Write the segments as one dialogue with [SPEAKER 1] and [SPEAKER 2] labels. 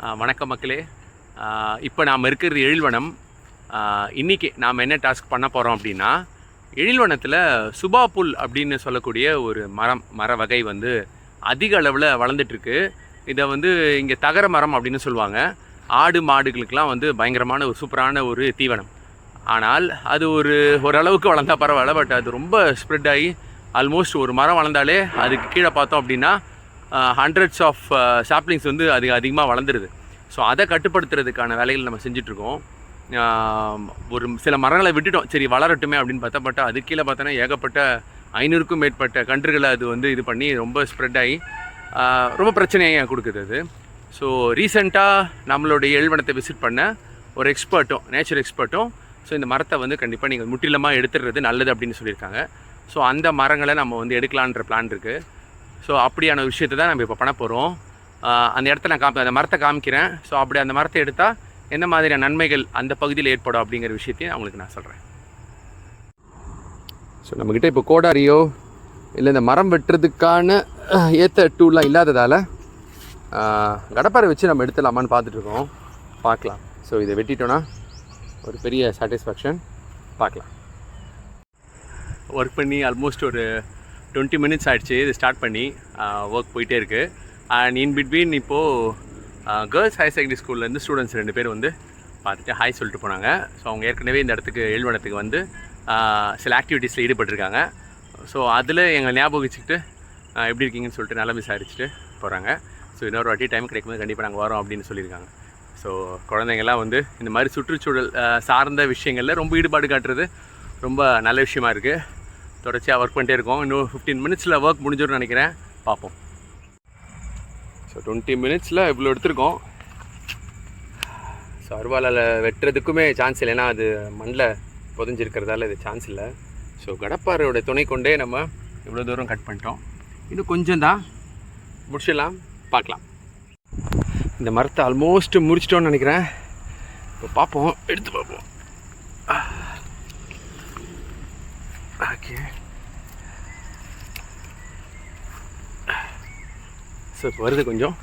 [SPEAKER 1] வணக்கம் மக்களே. இப்போ நாம் இருக்கிறது எழில்வனம். இன்றைக்கி நாம் என்ன டாஸ்க் பண்ண போகிறோம் அப்படின்னா எழில்வனத்தில் சுபா புல் அப்படின்னு சொல்லக்கூடிய ஒரு மரம் மர வகை வந்து அதிக அளவில் வளர்ந்துட்டுருக்கு இதை வந்து இங்கே தகர மரம் அப்படின்னு சொல்லுவாங்க. ஆடு மாடுகளுக்கெல்லாம் வந்து பயங்கரமான ஒரு சூப்பரான ஒரு தீவனம். ஆனால் அது ஒரு ஓரளவுக்கு வளர்ந்தா பரவாயில்ல பட் அது ரொம்ப ஸ்ப்ரெட் ஆகி ஆல்மோஸ்ட் ஒரு மரம் வளர்ந்தாலே அதுக்கு கீழே பார்த்தோம் அப்படின்னா ஹண்ட்ரட்ஸ் ஆஃப் சாப்ளிங்ஸ் வந்து அது அதிகமாக வளர்ந்துருது. ஸோ அதை கட்டுப்படுத்துறதுக்கான வேலைகள் நம்ம செஞ்சிட்ருக்கோம். ஒரு சில மரங்களை விட்டுட்டோம். சரி வளரட்டுமே அப்படின்னு பார்த்தா பட் அது கீழே பார்த்தோன்னா ஏகப்பட்ட ஐநூறுக்கும் மேற்பட்ட கன்றுகளை அது வந்து இது பண்ணி ரொம்ப ஸ்ப்ரெட் ஆகி ரொம்ப பிரச்சனையாக கொடுக்குது அது. ஸோ ரீசெண்டாக நம்மளுடைய எழுவனத்தை விசிட் பண்ண ஒரு எக்ஸ்பர்ட்டும் நேச்சர் எக்ஸ்பர்ட்டும் ஸோ இந்த மரத்தை வந்து கண்டிப்பாக நீங்கள் முற்றிலுமாக எடுத்துடுறது நல்லது அப்படின்னு சொல்லியிருக்காங்க. ஸோ அந்த மரங்களை நம்ம வந்து எடுக்கலான்ற பிளான் இருக்குது ஸோ அப்படியான விஷயத்தை தான் நம்ம இப்போ பண்ண போகிறோம் அந்த இடத்த நான் காமி அந்த மரத்தை காமிக்கிறேன். ஸோ அப்படி அந்த மரத்தை எடுத்தால் எந்த மாதிரியான நன்மைகள் அந்த பகுதியில் ஏற்படும் அப்படிங்கிற விஷயத்தையும் அவங்களுக்கு நான் சொல்கிறேன் ஸோ நம்மக்கிட்ட இப்போ கோடாரியோ இல்லை இந்த மரம் வெட்டுறதுக்கான ஏற்ற டூல்லாம் இல்லாததால் கடப்பாரை வச்சு நம்ம எடுத்துடலாமான்னு பார்த்துட்ருக்கோம் பார்க்கலாம். ஸோ இதை வெட்டிட்டோன்னா ஒரு பெரிய சாட்டிஸ்ஃபேக்ஷன் பார்க்கலாம். ஒர்க் பண்ணி ஆல்மோஸ்ட் ஒரு டுவெண்ட்டி மினிட்ஸ் ஆயிடுச்சு இது ஸ்டார்ட் பண்ணி ஒர்க் போயிட்டே இருக்குது அண்ட் இன் பிட்வீன் இப்போது கேர்ள்ஸ் ஹையர் செகண்டரி ஸ்கூல்லேருந்து ஸ்டூடெண்ட்ஸ் ரெண்டு பேர் வந்து பார்த்துட்டு ஹாய் சொல்லிட்டு போனாங்க. ஸோ அவங்க ஏற்கனவே இந்த இடத்துக்கு எழுவனத்துக்கு வந்து சில ஆக்டிவிட்டீஸில் ஈடுபட்டிருக்காங்க. ஸோ அதில் எங்களை ஞாபகம் வச்சுக்கிட்டு எப்படி இருக்கீங்கன்னு சொல்லிட்டு நல்லா விசாரிச்சுட்டு போகிறாங்க ஸோ இன்னொரு வாட்டி டைம் கிடைக்கும்போது கண்டிப்பாக நாங்கள் வரோம் அப்படின்னு சொல்லியிருக்காங்க. ஸோ குழந்தைங்கள்லாம் வந்து இந்த மாதிரி சுற்றுச்சூழல் சார்ந்த விஷயங்களில் ரொம்ப ஈடுபாடு காட்டுறது ரொம்ப நல்ல விஷயமா இருக்குது தொடர்ச்சியாக ஒர்க் பண்ணிட்டே இருக்கோம். இன்னும் ஃபிஃப்டீன் மினிட்ஸில் ஒர்க் முடிஞ்சிடும் நினைக்கிறேன். பார்ப்போம். ஸோ டுவெண்ட்டி மினிட்ஸில் இவ்வளோ எடுத்திருக்கோம். ஸோ அருவாலால் வெட்டுறதுக்குமே சான்ஸ் இல்லை. ஏன்னா அது மண்ணில் புதஞ்சிருக்கிறதால இது சான்ஸ் இல்லை. ஸோ கடப்பாரோட துணை கொண்டே நம்ம இவ்வளோ தூரம் கட் பண்ணிட்டோம். இன்னும் கொஞ்சம் தான் முடிச்சிடலாம். பார்க்கலாம். இந்த மரத்தை ஆல்மோஸ்ட் முடிச்சிட்டோன்னு நினைக்கிறேன். இப்போ பார்ப்போம். எடுத்து பார்ப்போம். ஓகே ஸோ இப்போ வருது கொஞ்சம்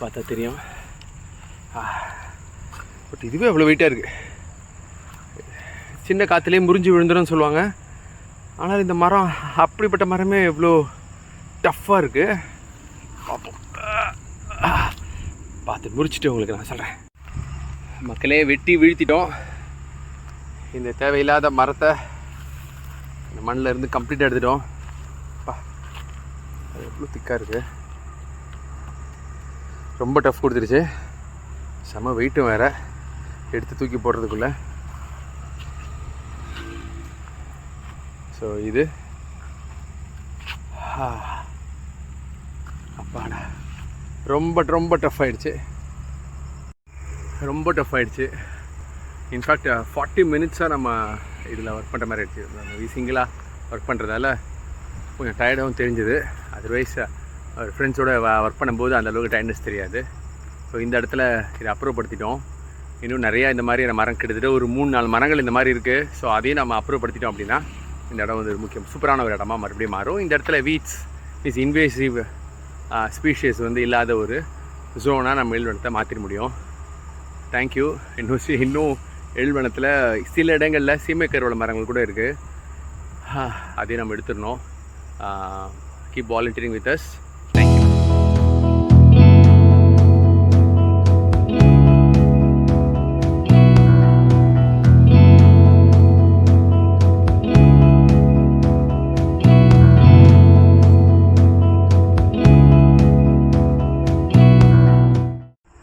[SPEAKER 1] பார்த்தா தெரியும் பட் இதுவே அவ்வளோ வெயிட்டாக இருக்குது சின்ன காற்றுலேயே முறிஞ்சு விழுந்துடும் சொல்லுவாங்க. ஆனால் இந்த மரம் அப்படிப்பட்ட மரமே எவ்வளோ டஃப்பாக இருக்குது பார்ப்போம் பார்த்து முறிச்சிட்டு உங்களுக்கு நான் சொல்கிறேன் மக்களே வெட்டி வீழ்த்திட்டோம். இந்த தேவையில்லாத மரத்தை இந்த மண்ணில் இருந்து கம்ப்ளீட்டாக எடுத்துட்டோம். அப்பா அது எவ்வளோ திக்காக இருக்குது ரொம்ப டஃப் கொடுத்துருச்சு. செம வெயிட்டும் வேறு. எடுத்து தூக்கி போடுறதுக்குள்ளே. ஸோ இது. அப்பாடா. ரொம்ப ரொம்ப டஃப் ஆயிடுச்சு. ரொம்ப டஃப் ஆயிடுச்சு. இன்ஃபேக்ட் ஃபார்ட்டி மினிட்ஸாக நம்ம இதில் ஒர்க் பண்ணுற மாதிரி ஆயிடுச்சு. நம்ம சிங்கிளாக ஒர்க் பண்ணுறதால கொஞ்சம் டயர்டாகவும் தெரிஞ்சுது. அதர்வைஸ் uh, ஒரு ஃப்ரெண்ட்ஸோட ஒர்க் பண்ணும்போது அந்த அளவுக்கு டயர்னஸ் தெரியாது. ஸோ இந்த இடத்துல இதை அப்புறப்படுத்திட்டோம். இன்னும் நிறையா இந்த மாதிரி மரம் கிட்டத்தட்ட ஒரு மூணு நாலு மரங்கள் இந்த மாதிரி இருக்குது ஸோ அதையும் நம்ம அப்புறப்படுத்திட்டோம் அப்படின்னா இந்த இடம் வந்து முக்கியம். சூப்பரான ஒரு இடமா மறுபடியும் மாறும். இந்த இடத்துல வீட்ஸ் இஸ் இன்வேசிவ் ஸ்பீஷியஸ் வந்து இல்லாத ஒரு ஜோனாக நம்ம இடத்தை மாற்றிட முடியும். தேங்க்யூ இன்னும் இன்னும் எழுவனத்தில் சில இடங்களில் சீமை கருவள மரங்கள் கூட இருக்குது அதையும் நம்ம எடுத்துடணும். Keep volunteering with us